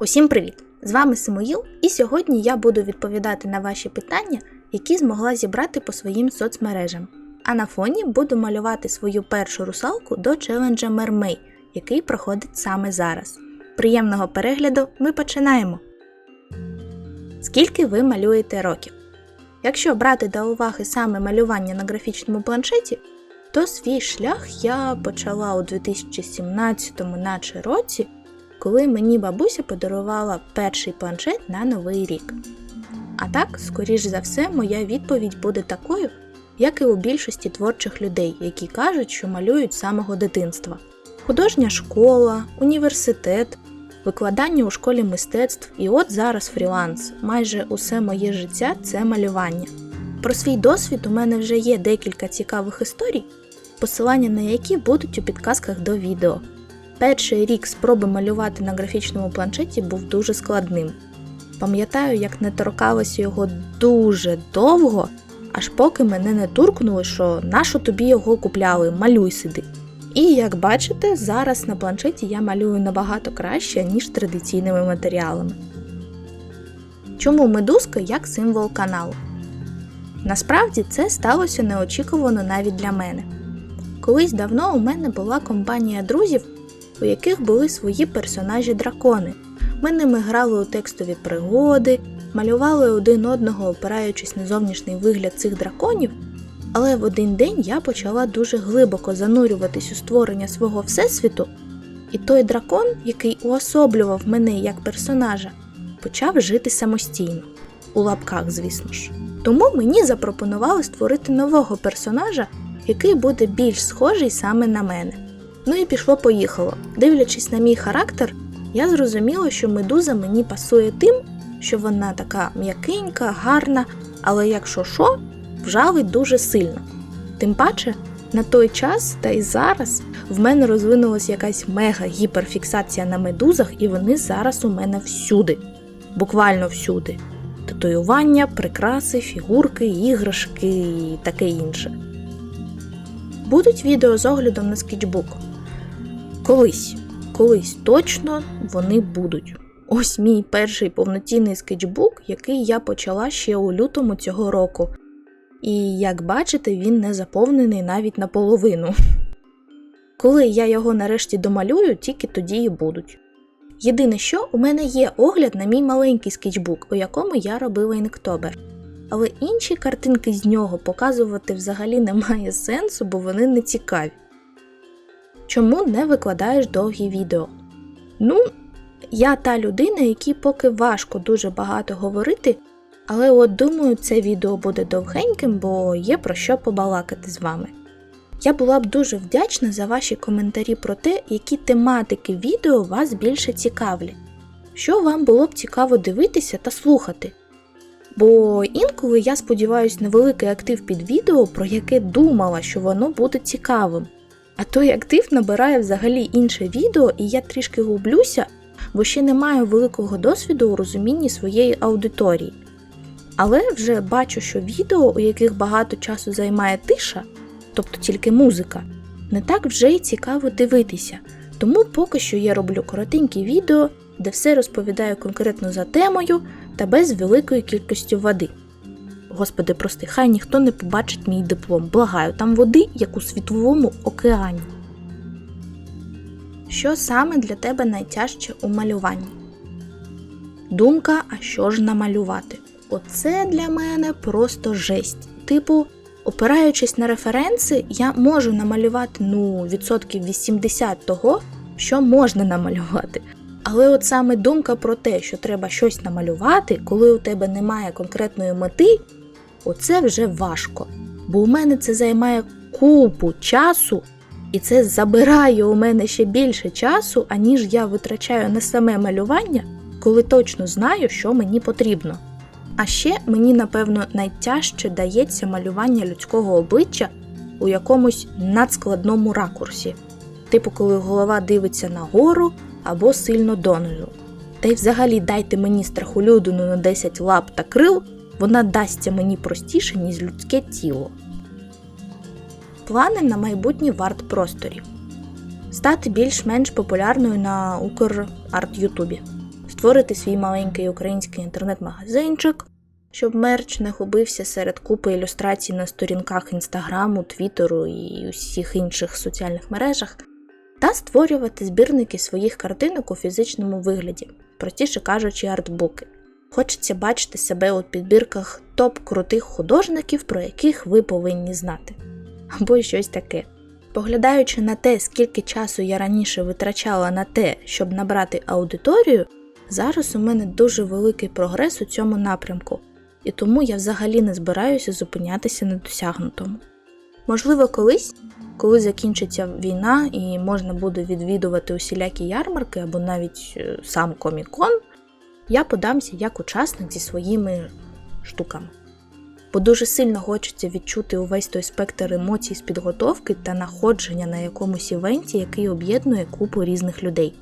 Усім привіт! З вами Симоїл, і сьогодні я буду відповідати на ваші питання, які змогла зібрати по своїм соцмережам. А на фоні буду малювати свою першу русалку до челенджа Мермей, який проходить саме зараз. Приємного перегляду, ми починаємо! Скільки ви малюєте років? Якщо брати до уваги саме малювання на графічному планшеті, то свій шлях я почала у 2017 наче році, коли мені бабуся подарувала перший планшет на новий рік. А так, скоріш за все, моя відповідь буде такою, як і у більшості творчих людей, які кажуть, що малюють з самого дитинства. Художня школа, університет, викладання у школі мистецтв і от зараз фріланс. Майже усе моє життя це малювання. Про свій досвід у мене вже є декілька цікавих історій, посилання на які будуть у підказках до відео. Перший рік спроби малювати на графічному планшеті був дуже складним. Пам'ятаю, як не торкалося його дуже довго, аж поки мене не туркнули, що нащо тобі його купляли, малюй сиди. І як бачите, зараз на планшеті я малюю набагато краще, ніж традиційними матеріалами. Чому медузка як символ каналу? Насправді це сталося неочікувано навіть для мене. Колись давно у мене була компанія друзів, у яких були свої персонажі-дракони. Ми ними грали у текстові пригоди, малювали один одного, опираючись на зовнішній вигляд цих драконів, але в один день я почала дуже глибоко занурюватись у створення свого всесвіту, і той дракон, який уособлював мене як персонажа, почав жити самостійно, у лапках, звісно ж. Тому мені запропонували створити нового персонажа, який буде більш схожий саме на мене. Ну і пішло-поїхало. Дивлячись на мій характер, я зрозуміла, що медуза мені пасує тим, що вона така м'якенька, гарна, але якщо що, вжалить дуже сильно. Тим паче, на той час та й зараз в мене розвинулася якась мега-гіперфіксація на медузах, і вони зараз у мене всюди, буквально всюди. Татуювання, прикраси, фігурки, іграшки і таке інше. Будуть відео з оглядом на скетчбук. Колись, колись точно вони будуть. Ось мій перший повноцінний скетчбук, який я почала ще у лютому цього року. І як бачите, він не заповнений навіть наполовину. Коли я його нарешті домалюю, тільки тоді і будуть. Єдине, що у мене є огляд на мій маленький скетчбук, у якому я робила інктобер. Але інші картинки з нього показувати взагалі немає сенсу, бо вони не цікаві. Чому не викладаєш довгі відео? Ну, я та людина, якій поки важко дуже багато говорити, але от думаю, це відео буде довгеньким, бо є про що побалакати з вами. Я була б дуже вдячна за ваші коментарі про те, які тематики відео вас більше цікавлять, що вам було б цікаво дивитися та слухати. Бо інколи я сподіваюся на великий актив під відео, про яке думала, що воно буде цікавим. А той актив набирає взагалі інше відео, і я трішки гублюся, бо ще не маю великого досвіду у розумінні своєї аудиторії. Але вже бачу, що відео, у яких багато часу займає тиша, тобто тільки музика, не так вже й цікаво дивитися. Тому поки що я роблю коротенькі відео, де все розповідаю конкретно за темою та без великої кількості води. Господи, прости, хай ніхто не побачить мій диплом. Благаю, там води, як у світловому океані. Що саме для тебе найтяжче у малюванні? Думка, а що ж намалювати? Оце для мене просто жесть. Типу, опираючись на референси, я можу намалювати ну, відсотків 80 того, що можна намалювати. Але от саме думка про те, що треба щось намалювати, коли у тебе немає конкретної мети, оце вже важко. Бо у мене це займає купу часу, і це забирає у мене ще більше часу, аніж я витрачаю на саме малювання, коли точно знаю, що мені потрібно. А ще мені, напевно, найтяжче дається малювання людського обличчя у якомусь надскладному ракурсі, типу, коли голова дивиться нагору або сильно донизу. Та й взагалі дайте мені страхолюдину на 10 лап та крил, вона дасться мені простіше, ніж людське тіло. Плани на майбутнє в арт-просторі. Стати більш-менш популярною на Укр арт Ютубі створити свій маленький український інтернет-магазинчик, щоб мерч не губився серед купи ілюстрацій на сторінках інстаграму, твіттеру і усіх інших соціальних мережах, та створювати збірники своїх картинок у фізичному вигляді, простіше кажучи, артбуки. Хочеться бачити себе у підбірках топ крутих художників, про яких ви повинні знати. Або щось таке. Поглядаючи на те, скільки часу я раніше витрачала на те, щоб набрати аудиторію, зараз у мене дуже великий прогрес у цьому напрямку, і тому я взагалі не збираюся зупинятися на досягнутому. Можливо, колись, коли закінчиться війна і можна буде відвідувати усілякі ярмарки або навіть е, сам комікон, я подамся як учасник зі своїми штуками. Бо дуже сильно хочеться відчути увесь той спектр емоцій з підготовки та находження на якомусь івенті, який об'єднує купу різних людей.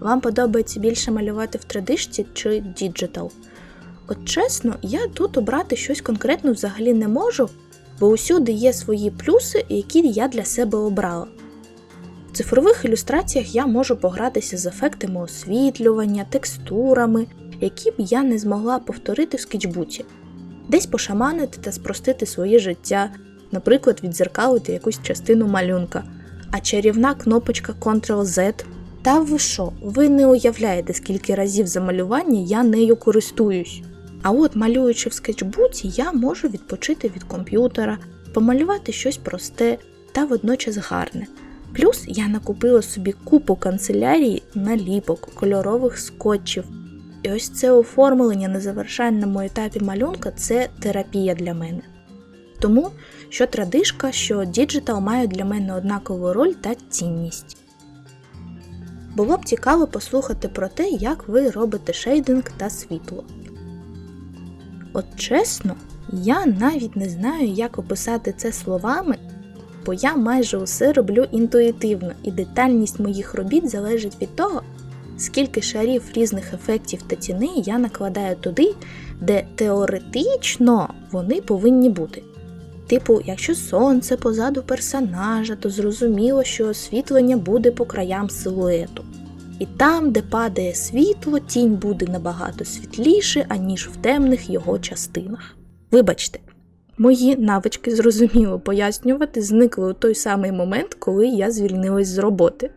Вам подобається більше малювати в традишці чи діджитал? От чесно, я тут обрати щось конкретно взагалі не можу, бо усюди є свої плюси, які я для себе обрала. В цифрових ілюстраціях я можу погратися з ефектами освітлювання, текстурами, які б я не змогла повторити в скетчбуці, десь пошаманити та спростити своє життя, наприклад, відзеркалити якусь частину малюнка, а чарівна кнопочка Ctrl-Z. Та ви що, ви не уявляєте, скільки разів за малювання я нею користуюсь. А от малюючи в скетчбуці, я можу відпочити від комп'ютера, помалювати щось просте та водночас гарне. Плюс я накупила собі купу канцелярії, наліпок, кольорових скотчів. І ось це оформлення на завершальному етапі малюнка це терапія для мене. Тому що традишка, що діджитал мають для мене однакову роль та цінність. Було б цікаво послухати про те, як ви робите шейдинг та світло. От чесно, я навіть не знаю, як описати це словами, бо я майже усе роблю інтуїтивно, і детальність моїх робіт залежить від того, скільки шарів різних ефектів та ціни я накладаю туди, де теоретично вони повинні бути. Типу, якщо сонце позаду персонажа, то зрозуміло, що освітлення буде по краям силуету. І там, де падає світло, тінь буде набагато світліше, аніж в темних його частинах. Вибачте, мої навички зрозуміло пояснювати зникли у той самий момент, коли я звільнилась з роботи.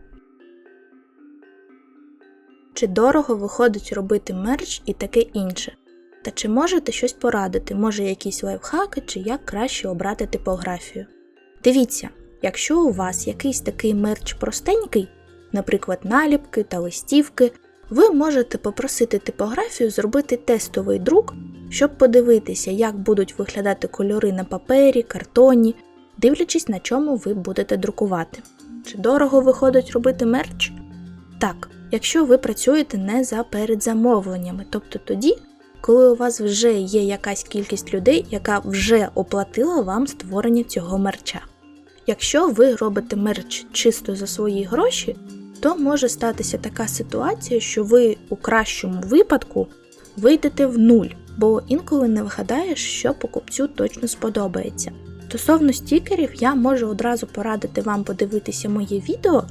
Чи дорого виходить робити мерч і таке інше? Та чи можете щось порадити, може якісь лайфхаки, чи як краще обрати типографію? Дивіться, якщо у вас якийсь такий мерч простенький, наприклад, наліпки та листівки, ви можете попросити типографію зробити тестовий друк, щоб подивитися, як будуть виглядати кольори на папері, картоні, дивлячись, на чому ви будете друкувати. Чи дорого виходить робити мерч? Так, якщо ви працюєте не за передзамовленнями, тобто тоді, коли у вас вже є якась кількість людей, яка вже оплатила вам створення цього мерча. Якщо ви робите мерч чисто за свої гроші, то може статися така ситуація, що ви у кращому випадку вийдете в нуль, бо інколи не вгадаєш, що покупцю точно сподобається. Стосовно стікерів, я можу одразу порадити вам подивитися моє відео,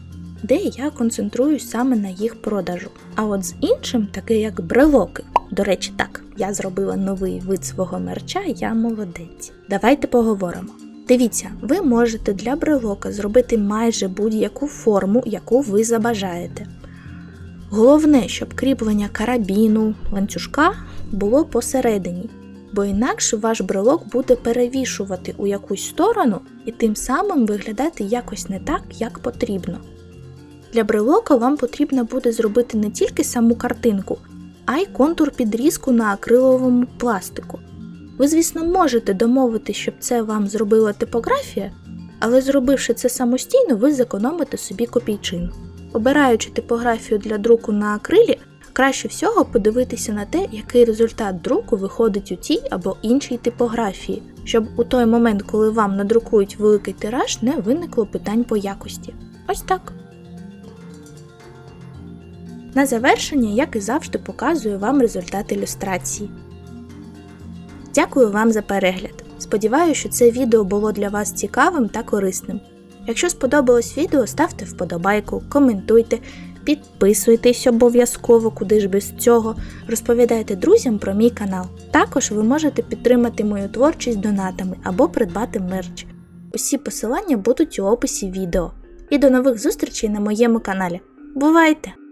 де я концентруюсь саме на їх продажу. А от з іншим, таке як брелоки. До речі, так, я зробила новий вид свого мерча, я молодець. Давайте поговоримо. Дивіться, ви можете для брелока зробити майже будь-яку форму, яку ви забажаєте. Головне, щоб кріплення карабіну, ланцюжка було посередині, бо інакше ваш брелок буде перевішувати у якусь сторону і тим самим виглядати якось не так, як потрібно. Для брелока вам потрібно буде зробити не тільки саму картинку, а й контур підрізку на акриловому пластику. Ви, звісно, можете домовити, щоб це вам зробила типографія, але зробивши це самостійно, ви зекономите собі копійчину. Обираючи типографію для друку на акрилі, краще всього подивитися на те, який результат друку виходить у тій або іншій типографії, щоб у той момент, коли вам надрукують великий тираж, не виникло питань по якості. Ось так. На завершення, як і завжди, показую вам результат ілюстрації. Дякую вам за перегляд. Сподіваюся, що це відео було для вас цікавим та корисним. Якщо сподобалось відео, ставте вподобайку, коментуйте, Підписуйтесь обов'язково, куди ж без цього. Розповідайте друзям про мій канал. Також ви можете підтримати мою творчість донатами або придбати мерч. Усі посилання будуть у описі відео. І до нових зустрічей на моєму каналі. Бувайте!